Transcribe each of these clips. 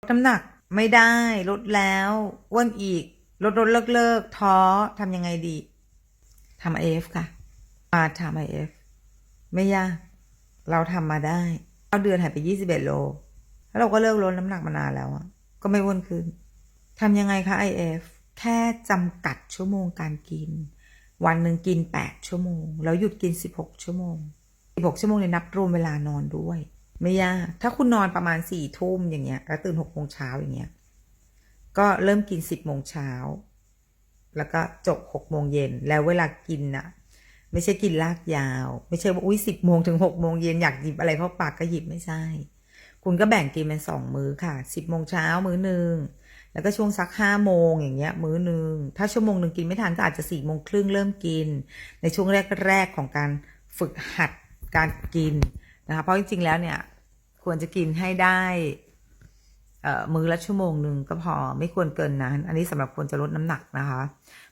ลดน้ำหนักไม่ได้ลดแล้วอ้วนอีก ลดลดเลิกเลิกท้อทำยังไงดีทำไอเอฟค่ะ มาทำไอเอฟไม่ยากเราทำมาได้เอาเดือนหายไปยี่สิบเอ็ดโล แล้วเราก็เลิกลดน้ำหนักมานานแล้วอะก็ไม่อ้วนขึ้นทำยังไงคะไอเอฟแค่จำกัดชั่วโมงการกิน วันหนึ่งกินแปดชั่วโมง แล้วหยุดกินสิบหกชั่วโมงสิบหกชั่วโมงเนี่ยนับรวมเวลานอนด้วย ไม่ยากถ้าคุณนอนประมาณสี่ทุ่มอย่างเงี้ย แล้วตื่นหกโมงเช้าอย่างเงี้ย ก็เริ่มกินสิบโมงเช้า แล้วก็จบหกโมงเย็น แล้วเวลากินน่ะไม่ใช่กินลากยาว ไม่ใช่ว่าอุ้ยสิบโมงถึงหกโมงเย็นอยากหยิบอะไรเข้าปากก็หยิบไม่ใช่ คุณก็แบ่งกินเป็นสองมื้อค่ะสิบโมงเช้ามื้อหนึ่งแล้วก็ช่วงสักห้าโมงอย่างเงี้ย มื้อหนึ่งถ้าชั่วโมงหนึ่งกินไม่ทันก็อาจจะสี่โมงครึ่งเริ่มกิน ในช่วงแรกๆของการฝึกหัดการกิน นะคะเพราะจริงๆแล้วเนี่ยควรจะกินให้ได้มื้อละชั่วโมงหนึ่งก็พอไม่ควรเกินนั้นอันนี้สำหรับคนจะลดน้ำหนักนะคะ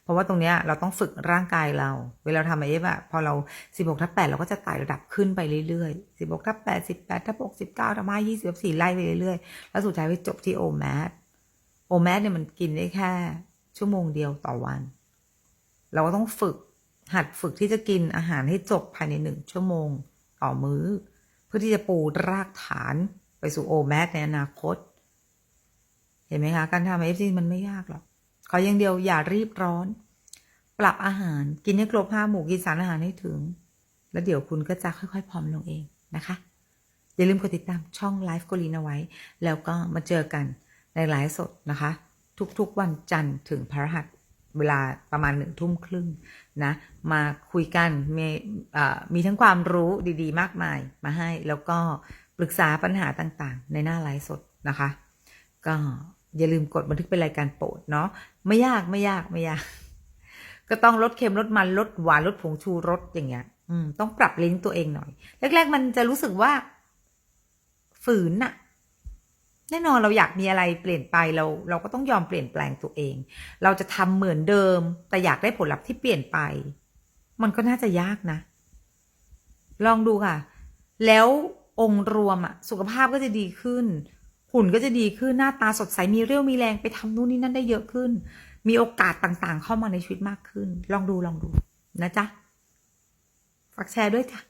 เพราะว่าตรงเนี้ยเราต้องฝึกร่างกายเรา เวลาทำไอเอฟอะพอเรา 16ทับ8เราก็จะไต่ระดับขึ้นไปเรื่อยๆ 16ทับ8 18ทับ6 19ทับ5 20 4ไล่ไปเรื่อยๆ แล้วสุดท้ายไปจบที่โอแมสโอแมสเนี่ยมันกินได้แค่ ชั่วโมงเดียวต่อวัน เราก็ต้องฝึกหัดฝึกที่จะกินอาหารให้จบภายในหนึ่งชั่วโมงต่อมื้อ เพื่อที่จะปูรากฐานไปสู่โอแมสในอนาคต เห็นไหมคะ การทำเอฟซีมันไม่ยากหรอกขออย่างเดียวอย่ารีบร้อน ปรับอาหารกินให้ครบห้าหมู่กินสารอาหารให้ถึง แล้วเดี๋ยวคุณก็จะค่อยๆผอมลงเองนะคะ อย่าลืมกดติดตามช่องไลฟ์โกลีนเอาไว้ แล้วก็มาเจอกันในไลฟ์สดนะคะ ทุกๆวันจันทร์ถึงพฤหัส เวลาประมาณหนึ่งทุ่มครึ่งนะ มาคุยกันมีมีทั้งความรู้ดีๆ มากมายมาให้ แล้วก็ปรึกษาปัญหาต่างๆ ในหน้าไลฟ์สดนะคะ ก็อย่าลืมกดบันทึกเป็นรายการโปรดเนาะไม่ยากไม่ยากไม่ยาก ก็ต้องลดเค็มลดมันลดหวานลดผงชูรสอย่างเงี้ย อืมต้องปรับลิ้นตัวเองหน่อย แรก ๆ มันจะรู้สึกว่าฝืนน่ะ แน่นอนเราอยากมีอะไรเปลี่ยนไปเราเราก็ต้องยอมเปลี่ยนแปลงตัวเอง เราจะทำเหมือนเดิม แต่อยากได้ผลลัพธ์ที่เปลี่ยนไป มันก็น่าจะยากนะ ลองดูค่ะ แล้วองค์รวมอะสุขภาพก็จะดีขึ้น หุ่นก็จะดีขึ้นหน้าตาสดใสมีเรี่ยวมีแรงไปทำนู่นนี่นั่นได้เยอะขึ้น มีโอกาสต่างๆ เข้ามาในชีวิตมากขึ้น ลองดูลองดูนะจ๊ะฝากแชร์ด้วยจ้ะ